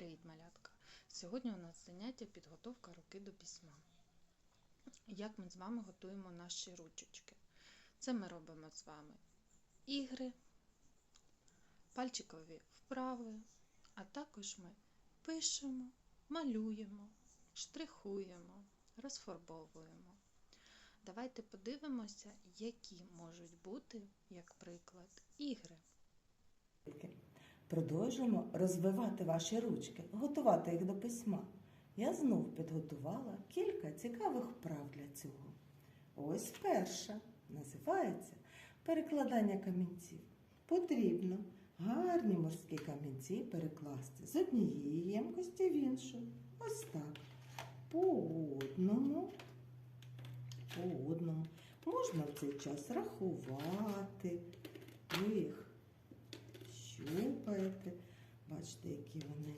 привіт, малятка! Сьогодні у нас заняття підготовка руки до письма. Як ми з вами готуємо наші ручечки? Це ми робимо з вами ігри, пальчикові вправи, а також ми пишемо, малюємо, штрихуємо, розфарбовуємо. Давайте подивимося, які можуть бути, як приклад, ігри. Продовжуємо розвивати ваші ручки, готувати їх до письма. Я знов підготувала кілька цікавих вправ для цього. Ось перша називається перекладання камінців. Потрібно гарні морські камінці перекласти з однієї ємкості в іншу. Ось так. По одному. По одному. Можна в цей час рахувати. Їх щупаєте. Бачите, які вони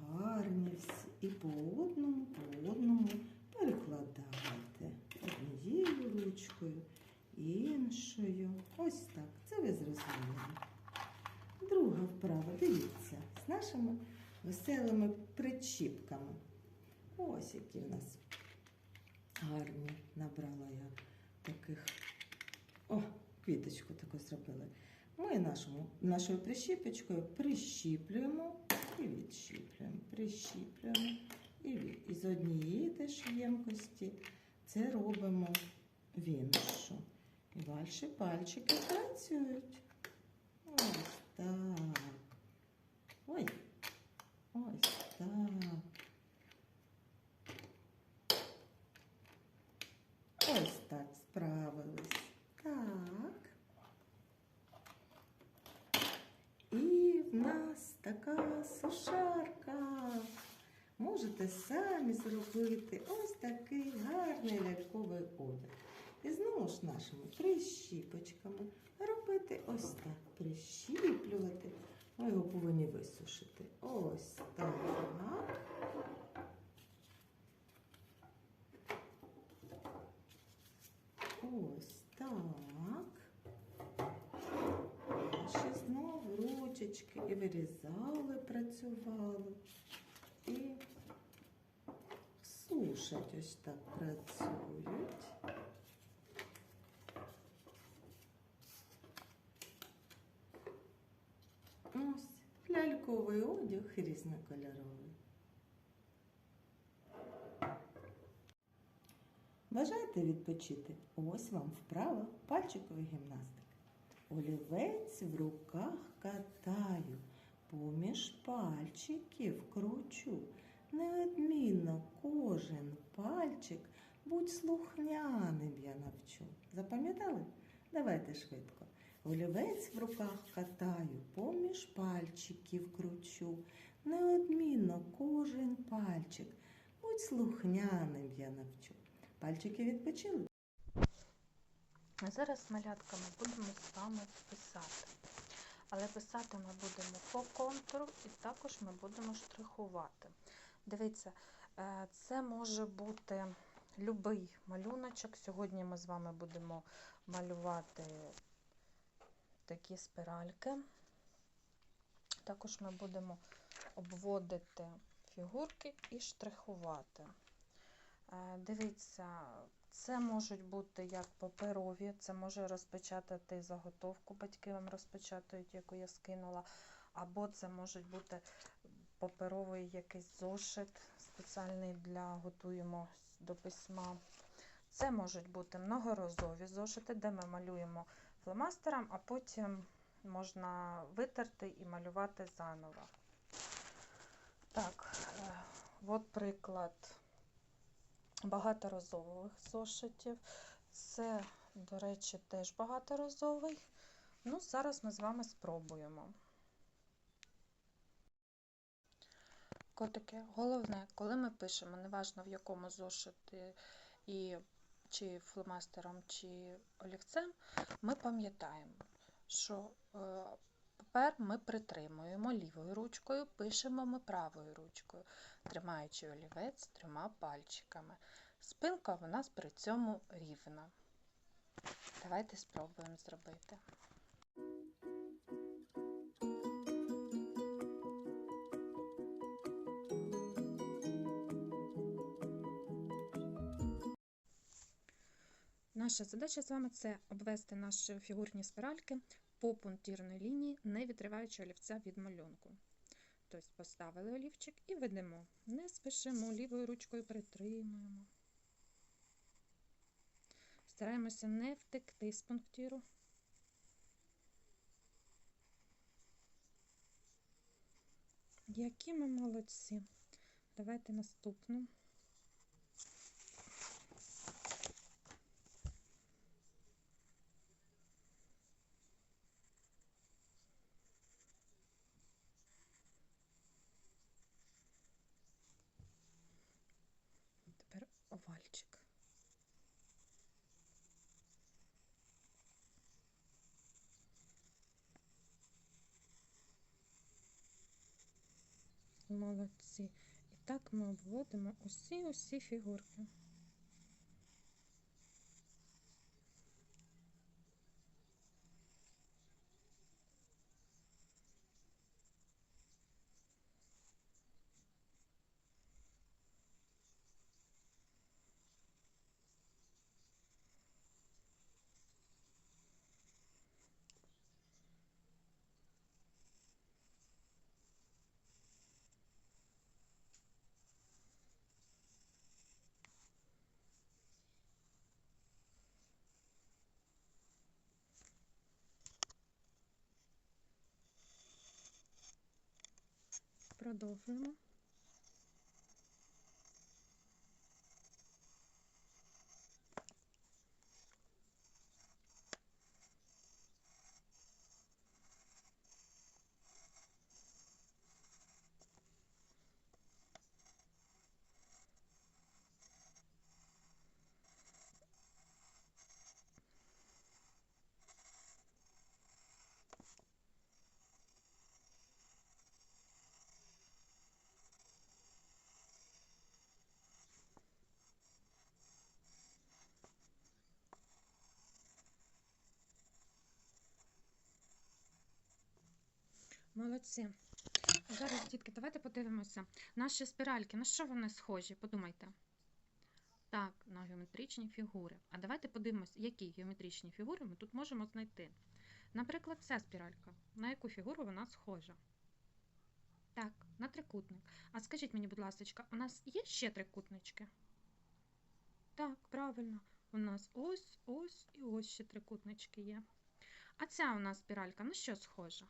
гарні всі. І по одному, по одному перекладаєте однією ручкою, іншою. Ось так. Це ви зрозуміли. Друга вправа, дивіться, з нашими веселими причіпками. Ось які в нас гарні набрала я таких. О, квіточку таку зробили. Ми нашому, нашою прищіпочкою прищіплюємо і відщіплюємо, прищіплюємо і від. І з однієї теж ємкості це робимо в іншу. І ваші пальчики працюють. Ось так. Ой. Ось так. Ось так справились. Так. І в нас така сушарка. Можете самі зробити ось такий гарний ляльковий одяг. І знову ж нашими прищіпочками робити ось так. Прищіплювати. Ми його повинні висушити. Ось так. Ось так. Наші знову ручечки і вирізали, працювали. І сушать ось так працюють. Ось ляльковий одяг різнокольоровий. Бажаєте відпочити? Ось вам вправа пальчикової гімнастики. Олівець в руках катаю, поміж пальчиків кручу. Неодмінно кожен пальчик будь слухняним я навчу. Запам'ятали? Давайте швидко. Олівець в руках катаю, поміж пальчиків кручу. Неодмінно кожен пальчик будь слухняним я навчу. Пальчики відпочили? А зараз малятка ми будемо з вами писати. Але писати ми будемо по контуру і також ми будемо штрихувати. Дивіться, е, це може бути любий малюночок. Сьогодні ми з вами будемо малювати такі спиральки. Також ми будемо обводити фігурки і штрихувати. Е, Дивіться, це можуть бути як паперові, це може розпечатати заготовку, батьки вам розпечатають, яку я скинула, або це можуть бути паперовий якийсь зошит спеціальний для готуємо до письма. Це можуть бути многорозові зошити, де ми малюємо фломастером, а потім можна витерти і малювати заново. Так, е, от приклад багаторазових зошитів. Це, до речі, теж багаторазовий. Ну, зараз ми з вами спробуємо. Котики, головне, коли ми пишемо, неважно в якому зошиті і чи фломастером, чи олівцем, ми пам'ятаємо, що е, Тепер ми притримуємо лівою ручкою, пишемо ми правою ручкою, тримаючи олівець трьома пальчиками. Спинка в нас при цьому рівна. Давайте спробуємо зробити. Наша задача з вами це обвести наші фігурні спиральки по пунктирній лінії, не відриваючи олівця від малюнку. Тобто поставили олівчик і ведемо. Не спішимо, лівою ручкою притримуємо. Стараємося не втекти з пунктиру. Які ми молодці. Давайте наступну. Тепер овальчик. Молодці. І так ми обводимо усі-усі фігурки. Продовжуємо. Молодці. Зараз, дітки, давайте подивимося. Наші спіральки, на що вони схожі? Подумайте. Так, на геометричні фігури. А давайте подивимося, які геометричні фігури ми тут можемо знайти. Наприклад, ця спіралька. На яку фігуру вона схожа? Так, на трикутник. А скажіть мені, будь ласка, у нас є ще трикутнички? Так, правильно. У нас ось, ось і ось ще трикутнички є. А ця у нас спіралька на що схожа?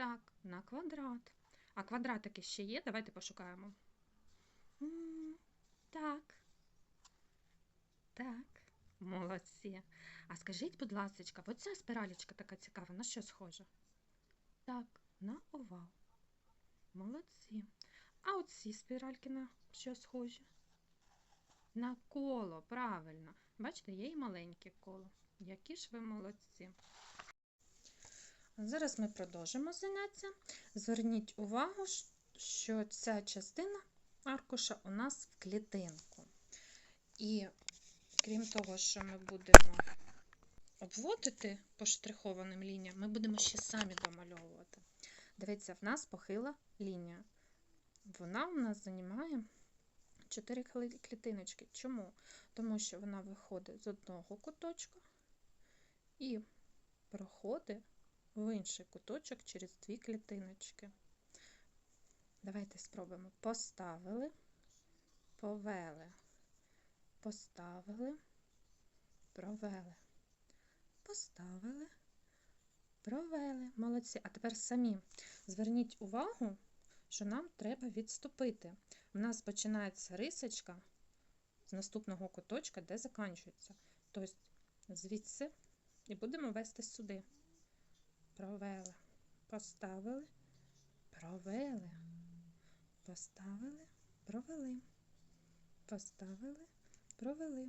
Так, на квадрат. А квадратики ще є? Давайте пошукаємо. Так. Так, молодці. А скажіть, будь ласка, оця спіралічка така цікава, на що схожа? Так, на овал. Молодці. А оці спіральки на що схожі? На коло, правильно. Бачите, є і маленьке коло. Які ж ви молодці. Зараз ми продовжимо заняття. Зверніть увагу, що ця частина аркуша у нас в клітинку. І крім того, що ми будемо обводити по штрихованим лініям, ми будемо ще самі домальовувати. Дивіться, в нас похила лінія. Вона у нас займає 4 клітиночки. Чому? Тому що вона виходить з одного куточка і проходить в інший куточок через дві клітиночки. Давайте спробуємо. Поставили, повели, поставили, провели, поставили, провели. Молодці. А тепер самі зверніть увагу, що нам треба відступити. У нас починається рисочка з наступного куточка, де закінчується. Тобто звідси і будемо вести сюди провели, поставили, провели, поставили, провели, поставили, провели,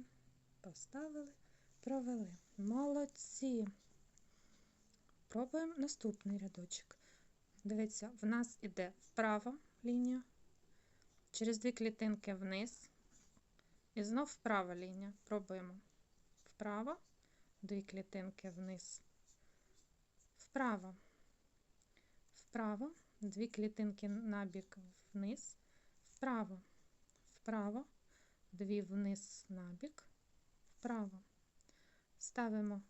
поставили, провели. Молодці. Пробуємо наступний рядочок. Дивіться, в нас іде вправо лінія, через дві клітинки вниз. І знов вправа лінія. Пробуємо. Вправо, дві клітинки вниз вправо, вправо, дві клітинки набік вниз, вправо, вправо, дві вниз набік, вправо, ставимо,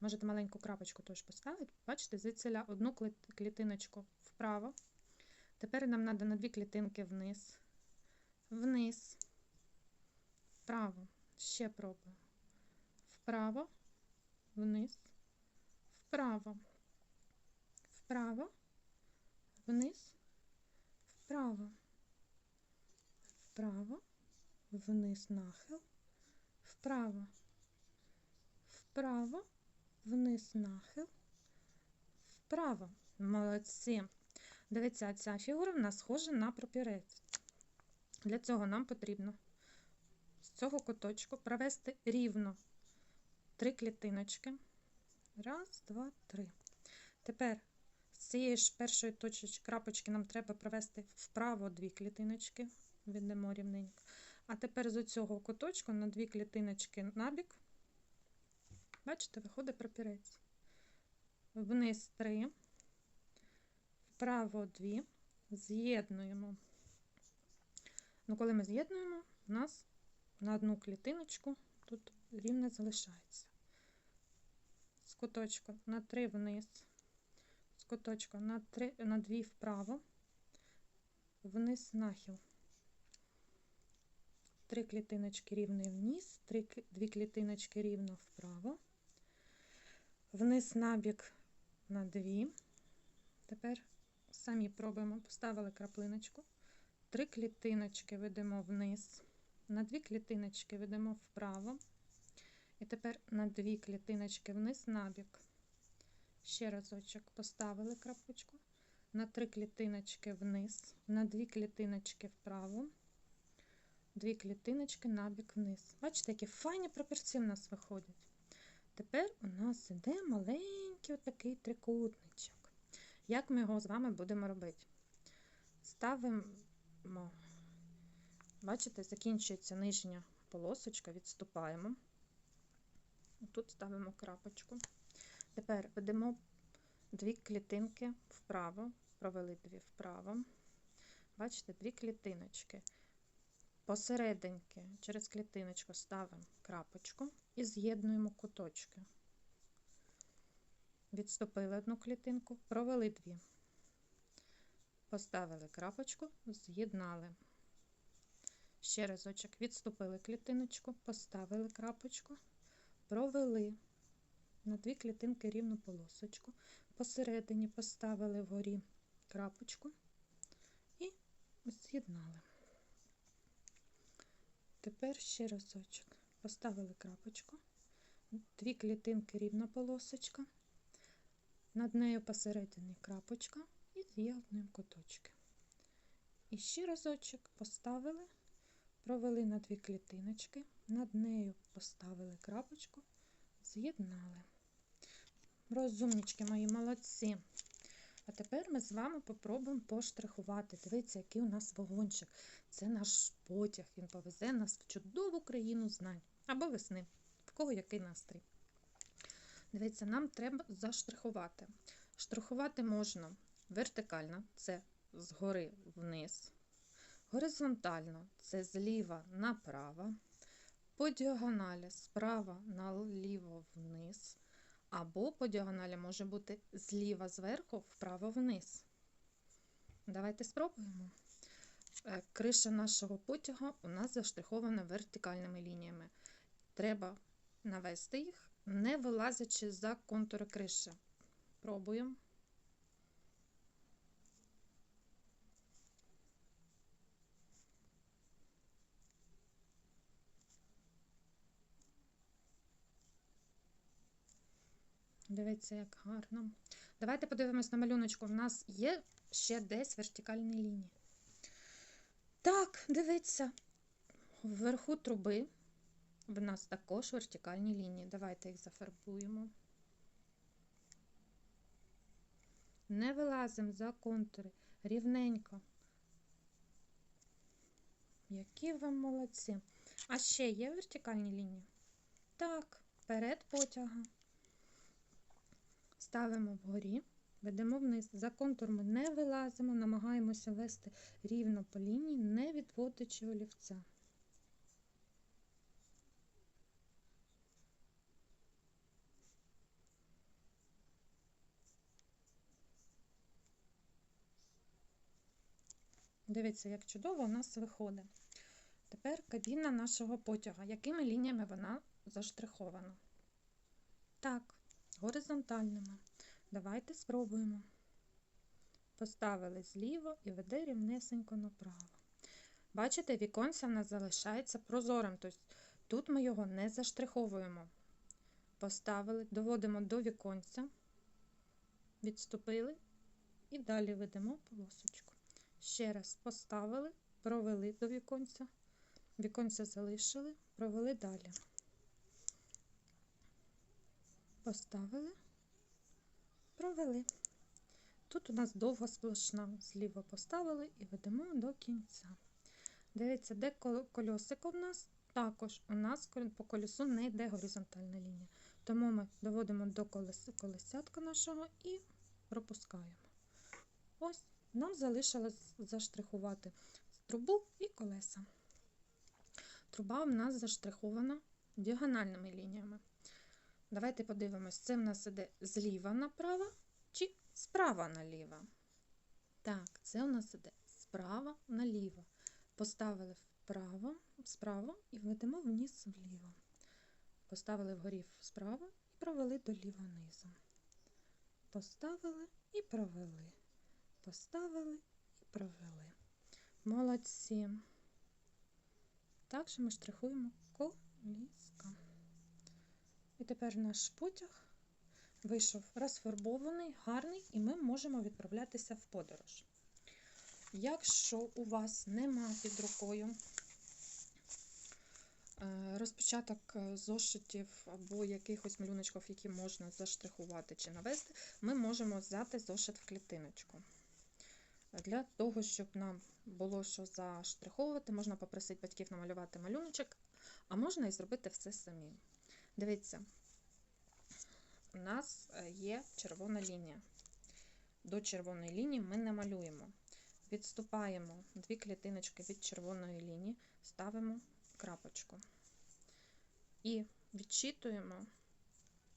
можете маленьку крапочку теж поставити. Бачите, звідсиля одну клітиночку. Вправо. Тепер нам треба на дві клітинки вниз, вниз, вправо. Ще пробуємо. Вправо, вниз, вправо, вправо, вниз, вправо, вправо, вниз нахил, вправо, вправо, вниз нахил, вправо. Молодці. Дивіться, ця фігура в нас схожа на пропірець. Для цього нам потрібно з цього куточку провести рівно три клітиночки. Раз, два, три. Тепер з цієї ж першої точечки крапочки нам треба провести вправо дві клітиночки. Віддамо рівненько. А тепер з цього куточку на дві клітиночки набік. Бачите, виходить пропірець. Вниз три, вправо дві. З'єднуємо. Ну, коли ми з'єднуємо, у нас на одну клітиночку тут рівне залишається. З куточка на 3 вниз, з куточка на 3, на 2 вправо, вниз нахил. Три клітиночки рівно вниз, три, дві клітиночки рівно вправо, вниз набік на 2. Тепер самі пробуємо, поставили краплиночку, три клітиночки ведемо вниз. На дві клітиночки ведемо вправо. І тепер на дві клітиночки вниз набік. Ще разочок поставили крапочку. На три клітиночки вниз, на дві клітиночки вправо, дві клітиночки набік вниз. Бачите, які файні пропорції в нас виходять. Тепер у нас іде маленький отакий трикутничок. Як ми його з вами будемо робити? Ставимо Бачите, закінчується нижня полосочка, відступаємо. Тут ставимо крапочку. Тепер ведемо дві клітинки вправо, провели дві вправо. Бачите, дві клітиночки. Посерединки через клітиночку ставимо крапочку і з'єднуємо куточки. Відступили одну клітинку, провели дві. Поставили крапочку, з'єднали. Ще разочок відступили клітиночку, поставили крапочку, провели. На дві клітинки рівну полосочку, посередині поставили вгорі крапочку і з'єднали. Тепер ще разочок. Поставили крапочку, дві клітинки рівна полосочка, над нею посередині крапочка і з'єднуємо куточки. І ще разочок поставили. Провели на дві клітиночки, над нею поставили крапочку, з'єднали. Розумнички мої молодці. А тепер ми з вами попробуємо поштрихувати. Дивіться, який у нас вагончик. Це наш потяг. Він повезе нас в чудову країну знань або весни, в кого який настрій. Дивіться, нам треба заштрихувати. Штрихувати можна вертикально, це згори вниз. Горизонтально це зліва направо, по діагоналі справа наліво вниз, або по діагоналі може бути зліва зверху вправо вниз. Давайте спробуємо. Е, Криша нашого потяга у нас заштрихована вертикальними лініями. Треба навести їх, не вилазячи за контури криші. Пробуємо. Дивіться, як гарно. Давайте подивимось на малюночку. У нас є ще десь вертикальні лінії. Так, дивіться, вверху труби в нас також вертикальні лінії. Давайте їх зафарбуємо. Не вилазимо за контури рівненько. Які ви молодці. А ще є вертикальні лінії? Так, перед потяга ставимо вгорі, ведемо вниз. За контур ми не вилазимо, намагаємося вести рівно по лінії, не відводячи олівця. Дивіться, як чудово у нас виходить. Тепер кабіна нашого потяга, якими лініями вона заштрихована. Так, горизонтальними. Давайте спробуємо. Поставили зліво і веде рівнесенько направо. Бачите, віконце в нас залишається прозорим, тобто тут ми його не заштриховуємо. Поставили, доводимо до віконця, відступили і далі ведемо полосочку. Ще раз поставили, провели до віконця, віконця залишили, провели далі. Поставили, провели. Тут у нас довга сплошна, зліва поставили і ведемо до кінця. Дивіться, де кол- кольосико в нас? Також у нас по колесу не йде горизонтальна лінія. Тому ми доводимо до колес- колесятка нашого і пропускаємо. Ось нам залишилось заштрихувати трубу і колеса. Труба в нас заштрихована діагональними лініями. Давайте подивимось, це в нас іде зліва направо чи справа наліво. Так, це у нас іде справа наліво. Поставили вправо, справа і ведемо вниз вліво. Поставили вгорі справа і провели доліво низом. Поставили і провели. Поставили і провели. Молодці. Так що ми штрихуємо коліска. І тепер наш потяг вийшов розфарбований, гарний, і ми можемо відправлятися в подорож. Якщо у вас нема під рукою е, розпечаток е, зошитів або якихось малюночків, які можна заштрихувати чи навести, ми можемо взяти зошит в клітиночку. Для того, щоб нам було що заштриховувати, можна попросити батьків намалювати малюночок, а можна і зробити все самі. Дивіться, у нас е, є червона лінія. До червоної лінії ми не малюємо. Відступаємо дві клітиночки від червоної лінії, ставимо крапочку. І відчитуємо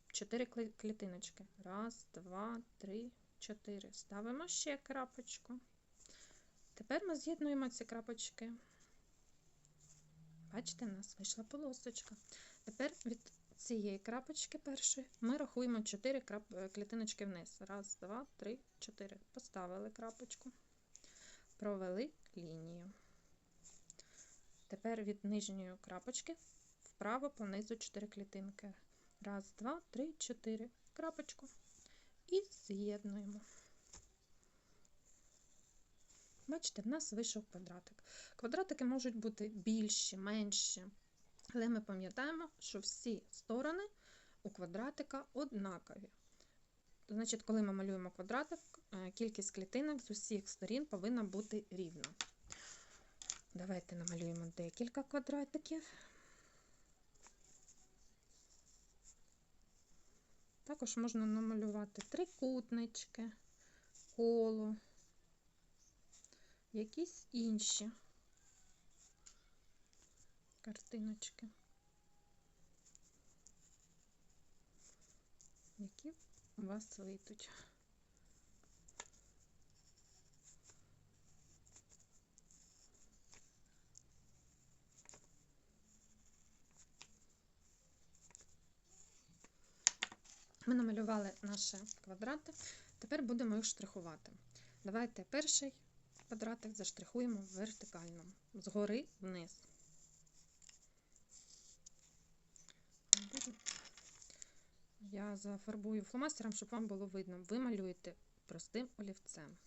4 клітиночки. Раз, два, три, чотири. Ставимо ще крапочку. Тепер ми з'єднуємо ці крапочки. Бачите, в нас вийшла полосочка. Тепер від цієї крапочки першої ми рахуємо 4 крап... клітиночки вниз. Раз, два, три, чотири. Поставили крапочку, провели лінію. Тепер від нижньої крапочки вправо понизу 4 клітинки. Раз, два, три, чотири. Крапочку. І з'єднуємо. Бачите, в нас вийшов квадратик. Квадратики можуть бути більші, менші. Але ми пам'ятаємо, що всі сторони у квадратика однакові. Значить, коли ми малюємо квадратик, е, кількість клітинок з усіх сторін повинна бути рівна. Давайте намалюємо декілька квадратиків. Також можна намалювати трикутнички, коло, якісь інші картиночки, які у вас вийдуть. Ми намалювали наші квадрати, тепер будемо їх штрихувати. Давайте перший квадратик заштрихуємо вертикально, згори вниз. Я зафарбую фломастером, щоб вам було видно. Ви малюєте простим олівцем.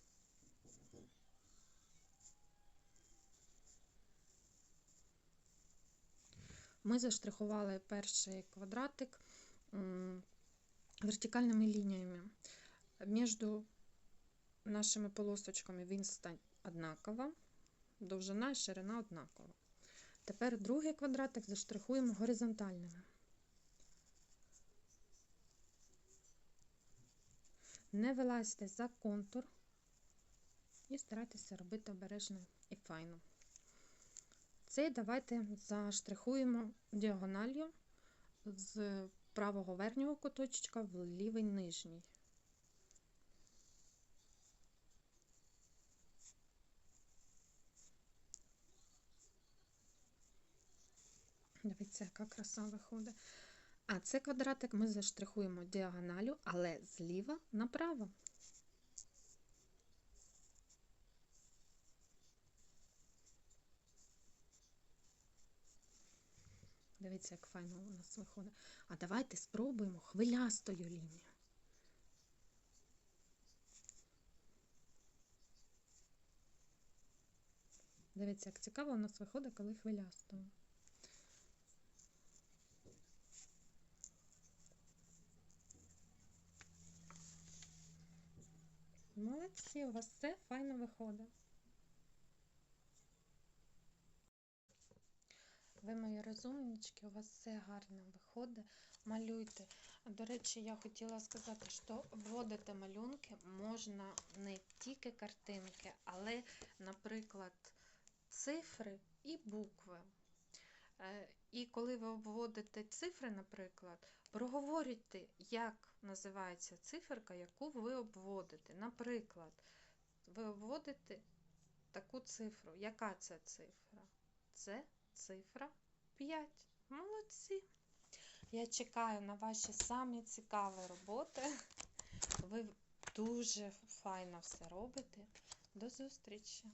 Ми заштрихували перший квадратик вертикальними лініями. Між нашими полосочками відстань однакова, довжина і ширина однакова. Тепер другий квадратик заштрихуємо горизонтальними. Не вилазьте за контур і старайтеся робити обережно і файно. Цей давайте заштрихуємо діагональю з правого верхнього куточка в лівий нижній. Дивіться, яка краса виходить. А це квадратик ми заштрихуємо діагоналю, але зліва направо. Дивіться, як файно у нас виходить. А давайте спробуємо хвилястою лінією. Дивіться, як цікаво у нас виходить, коли хвилястою. Молодці, у вас все файно виходить. Ви мої розумнички, у вас все гарно виходить. Малюйте. До речі, я хотіла сказати, що вводити малюнки можна не тільки картинки, але, наприклад, цифри і букви. Е, І коли ви обводите цифри, наприклад, проговорюйте, як називається циферка, яку ви обводите. Наприклад, ви обводите таку цифру. Яка це цифра? Це цифра 5. Молодці! Я чекаю на ваші самі цікаві роботи. Ви дуже файно все робите. До зустрічі!